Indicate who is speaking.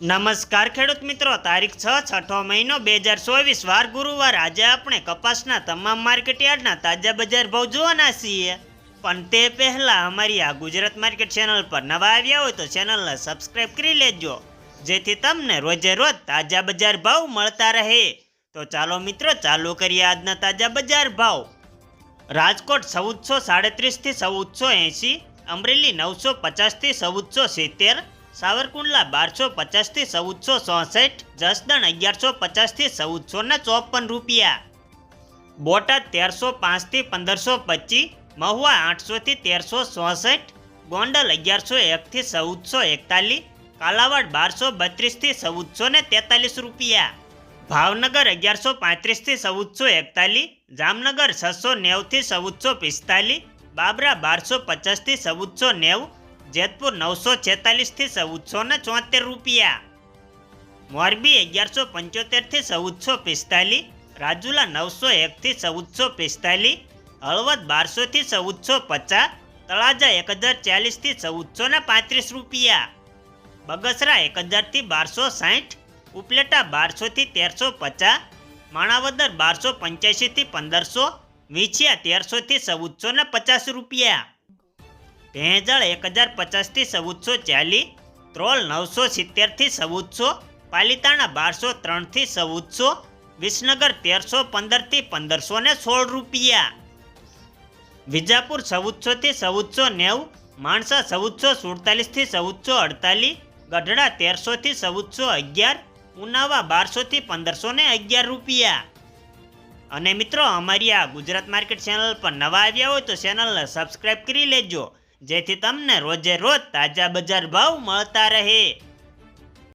Speaker 1: નમસ્કાર ખેડૂત મિત્રો, તારીખ છ છઠ્ઠો મહિનો બે હજાર ચોવીસ, વાર ગુરુવાર. આજે આપણે કપાસના તમામ માર્કેટ યાર્ડના તાજા બજાર ભાવ જોવાના છીએ. પણ તે પહેલાં અમારી આ ગુજરાત માર્કેટ ચેનલ પર નવા આવ્યા હોય તો ચેનલને સબસ્ક્રાઇબ કરી લેજો, જેથી તમને રોજે રોજ તાજા બજાર ભાવ મળતા રહે. તો ચાલો મિત્રો, ચાલુ કરીએ આજના તાજા બજાર ભાવ. રાજકોટ ચૌદસો સાડત્રીસથી ચૌદસો એંશી, અમરેલી નવસો પચાસથી ચૌદસો સિત્તેર સાવરકુંડલા બારસો પચાસથી ચૌદસો ચોસઠ જસદણ અગિયારસો પચાસથી ચૌદસો ને ચોપન રૂપિયા. બોટાદ તેરસો પાંચથી પંદરસો પચીસ, મહુવા આઠસોથી તેરસો ચોસઠ ગોંડલ અગિયારસો એકથી ચૌદસો એકતાલીસ, કાલાવાડ બારસો બત્રીસથી ચૌદસો ને તેતાલીસ રૂપિયા. ભાવનગર અગિયારસો પાંત્રીસથી ચૌદસો એકતાલીસ, જામનગર છસો નેવથી ચૌદસો પિસ્તાલીસ, બાબરા બારસો પચાસથી ચૌદસો નેવું જેતપુર નવસો છેતાલીસથી ચૌદસો ને ચોતેર રૂપિયા. મોરબી અગિયારસો પંચોતેરથી ચૌદસો પિસ્તાલીસ. રાજુલા નવસો એકથી ચૌદસો પિસ્તાલીસ. હળવદ બારસોથી ચૌદસો પચાસ. તળાજા એક હજાર ચાલીસથી ચૌદસો ને પાંત્રીસ રૂપિયા. બગસરા એક હજારથી બારસો સાઠ. ઉપલેટા બારસોથી તેરસો પચાસ. માણાવદર બારસો પંચ્યાસીથી પંદરસો. વીછિયા તેરસોથી ચૌદસો ને પચાસ રૂપિયા. ભેંજળ એક હજાર પચાસથી ચૌદસો ચાલીસ ત્રોલ નવસો સિત્તેરથી ચૌદસો, પાલિતાણા બારસો ત્રણથી ચૌદસો, વિસનગર તેરસો પંદરથી પંદરસો ને સોળ રૂપિયા. વિજાપુર ચૌદસોથી ચૌદસો નેવું, માણસા ચૌદસો સુડતાલીસથી ચૌદસો અડતાલીસ, ગઢડા તેરસોથી ચૌદસો અગિયાર, ઉનાવા બારસોથી પંદરસો ને અગિયાર રૂપિયા. અને મિત્રો અમારી આ ગુજરાત માર્કેટ ચેનલ પર નવા આવ્યા હોય તો ચેનલને સબસ્ક્રાઈબ કરી લેજો. જેથી તમને રોજે રોજ તાજા બજાર ભાવ મળતા રહે.